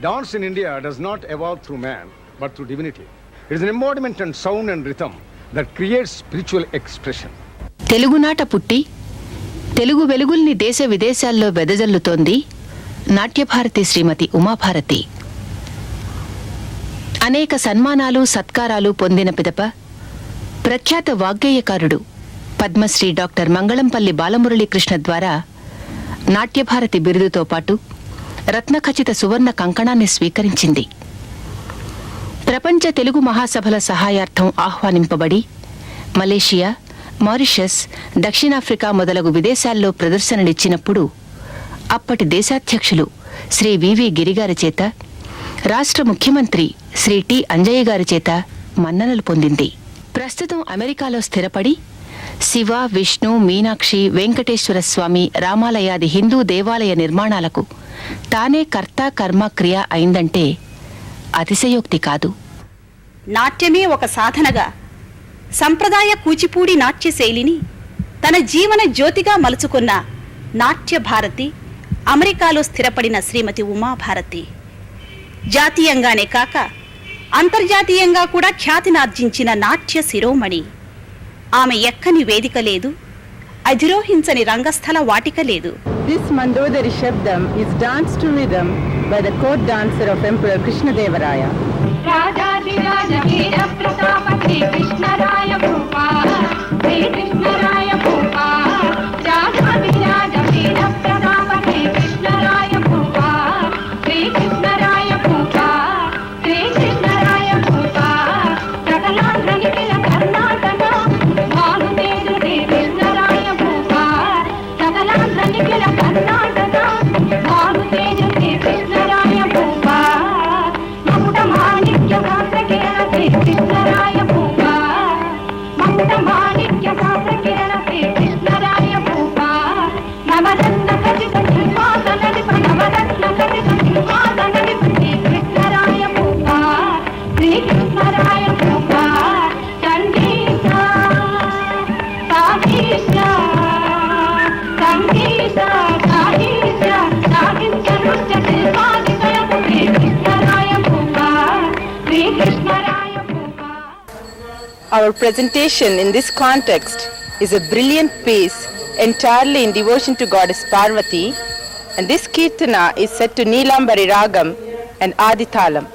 Dance in India does not evolve through man but through divinity it is embodiment and sound and rhythm that creates spiritual expression Telugu నాట పుట్టి తెలుగు వెలుగుల్ని దేశ విదేశాల్లో వెదజల్లుతోంది నాట్యభారతి శ్రీమతి ఉమాభారతి. అనేక సన్మానాలు సత్కారాలు పొందిన పిదప ప్రఖ్యాత వాగ్గేయకారుడు పద్మశ్రీ డాక్టర్ మంగళంపల్లి బాలమురళీకృష్ణ ద్వారా నాట్యభారతి బిరుదుతో పాటు రత్నఖచిత సువర్ణ కంకణాన్ని స్వీకరించింది. ప్రపంచ తెలుగు మహాసభల సహాయార్థం ఆహ్వానింపబడి మలేషియా మారిషస్ దక్షిణాఫ్రికా మొదలగు విదేశాల్లో ప్రదర్శనలిచ్చినప్పుడు అప్పటి దేశాధ్యక్షులు శ్రీ వివి గిరిగారి చేత రాష్ట్ర ముఖ్యమంత్రి శ్రీ టి అంజయ్య గారి చేత మన్ననలు పొందింది. ప్రస్తుతం అమెరికాలో స్థిరపడి శివ విష్ణు మీనాక్షి వెంకటేశ్వర స్వామి రామాలయాది హిందూ దేవాలయ నిర్మాణాలకు తానే కర్త కర్మ క్రియ అయిందంటే అతిశయోక్తి కాదు. నాట్యమే ఒక సాధనగా సంప్రదాయ కూచిపూడి నాట్య శైలిని తన జీవన జ్యోతిగా మలుచుకున్న నాట్య భారతి అమెరికాలో స్థిరపడిన శ్రీమతి ఉమాభారతి జాతీయంగానే కాక అంతర్జాతీయంగా కూడా ఖ్యాతినార్జించిన నాట్య శిరోమణి. ఆమె ఎక్కని వేదిక లేదు అధిరోహించని రంగస్థల వాటిక లేదు. This Mandodari Shabdam is dance to rhythm by the court dancer of emperor Krishnadevaraya Our presentation in this context is a brilliant piece entirely in devotion to Goddess Parvati, and this Kirtana is set to Nilambari Ragam and Adithalam.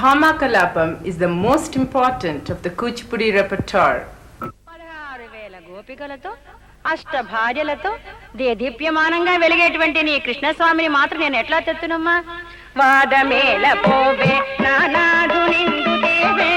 Bhamakalapam is the most important of the Kuchipudi repertoire. పదహారు వేల గోపికలతో అష్ట భార్యలతో దేదీప్యమానంగా వెలిగేటువంటి నీ కృష్ణస్వామిని మాత్రం నేను ఎట్లా తెత్తునమ్మా వాదమేల పోవే నానాధునిందు దేవే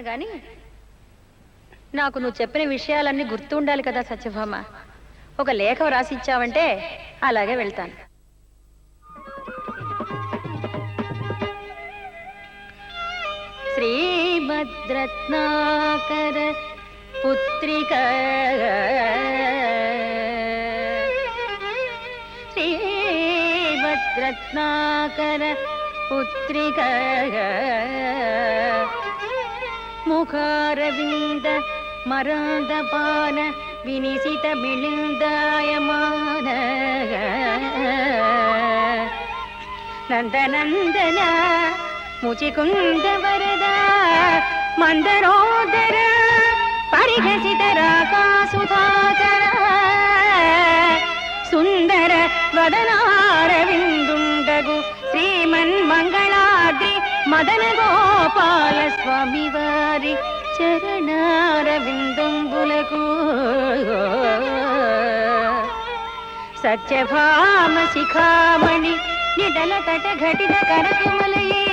గాని నాకు నువ్వు చెప్పిన విషయాలన్నీ గుర్తు ఉండాలి కదా సత్యభామ. ఒక లేఖ రాసిచ్చావంటే అలాగే వెళ్తాను. శ్రీభద్రత్నాకర పుత్రిక. శ్రీభద్రత్నాకర పుత్రిక. முகாரவிந்த மறந்த பான வினிசித மிழுந்தாயமான நந்தநந்தன முச்சிகுந்த வரதா மந்தரோதர பரிகசித ராகா சுதாகர சுந்தர வதனாரவிந்துண்டகு శ్రీమన్ మంగళాద్రి మదన గోపాల స్వామి వారి చరణారవిందంబులకు. సత్యభామ శిఖామణి నిడల తట ఘటిత కరకుమలయే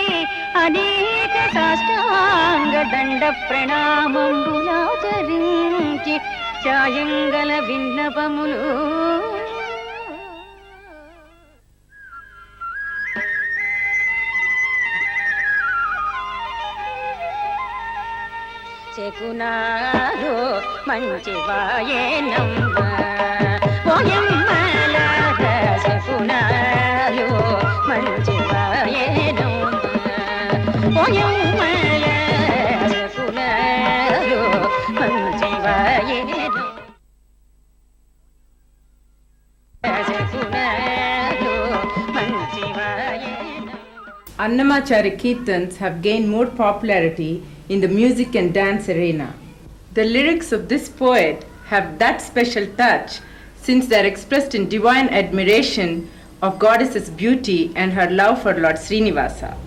అనేక సాష్టాంగ దండ ప్రణామంబులాచరించి చాయంగల విన్నపములు. చెకునాలో మంచి వాయేనమ్మ మంచి వాయేనమ్మ మంచి వాయేనమ్మ Annamachari Kirtans have gained more popularity in the music and dance arena. The lyrics of this poet have that special touch since they are expressed in divine admiration of goddess's beauty and her love for Lord Srinivasa.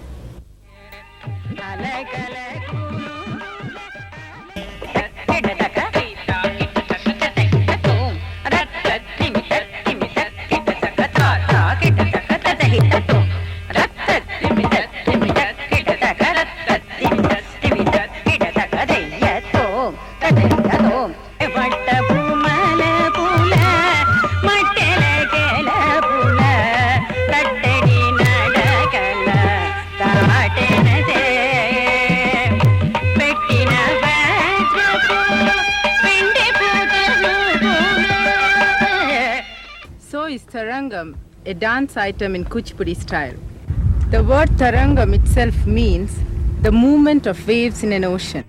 Is Tarangam, a dance item in Kuchipudi style. The word Tarangam itself means the movement of waves in an ocean.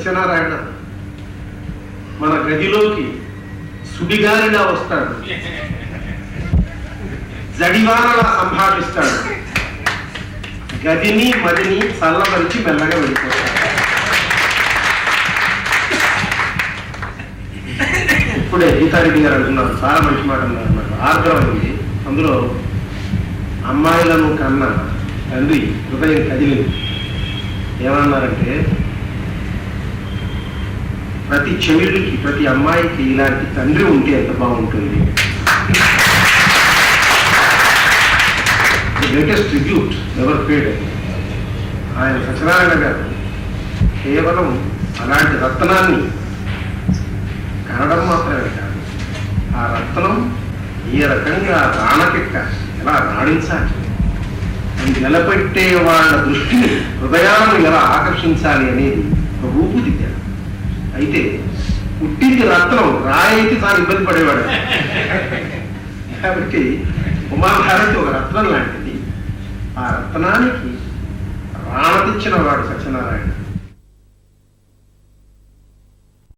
Satyanarayana మన గదిలోకి సుడిగాలిలా వస్తాడు. జడివానలా సంభాషిస్తాడు. గదిని మదిని చల్లపరిచి మెల్లగా వెళ్ళిపోతాడు. ఇప్పుడే గీతారెడ్డి గారు అంటున్నారు. చాలా మంచి మాట అన్నారు. అన్నమాట ఆర్ద్రమైంది అందులో అమ్మాయిలను కన్నా తండ్రి హృదయం కదిలింది. ఏమన్నారంటే ప్రతి చెవిడికి ప్రతి అమ్మాయికి ఇలాంటి తండ్రి ఉంటే ఎంత బాగుంటుంది. గ్రేటెస్ట్ ట్రిబ్యూట్ ఎవర్ పేడ్ ఆయన సత్యనారాయణ గారు కేవలం అలాంటి రత్నాన్ని కనడం మాత్రమే కాదు ఆ రత్నం ఏ రకంగా రాణకెక్క ఎలా రాణించాలి? అది నిలబెట్టే వాళ్ళ దృష్టిని హృదయాలను ఎలా ఆకర్షించాలి అనేది ఒక అయితే పుట్టింది రత్నం రాయికి తాను ఇబ్బంది పడేవాడు. కాబట్టి ఉమాభారతి ఒక రత్నం లాంటిది. ఆ రత్నానికి రాణతిచ్చిన వాడు సత్యనారాయణ.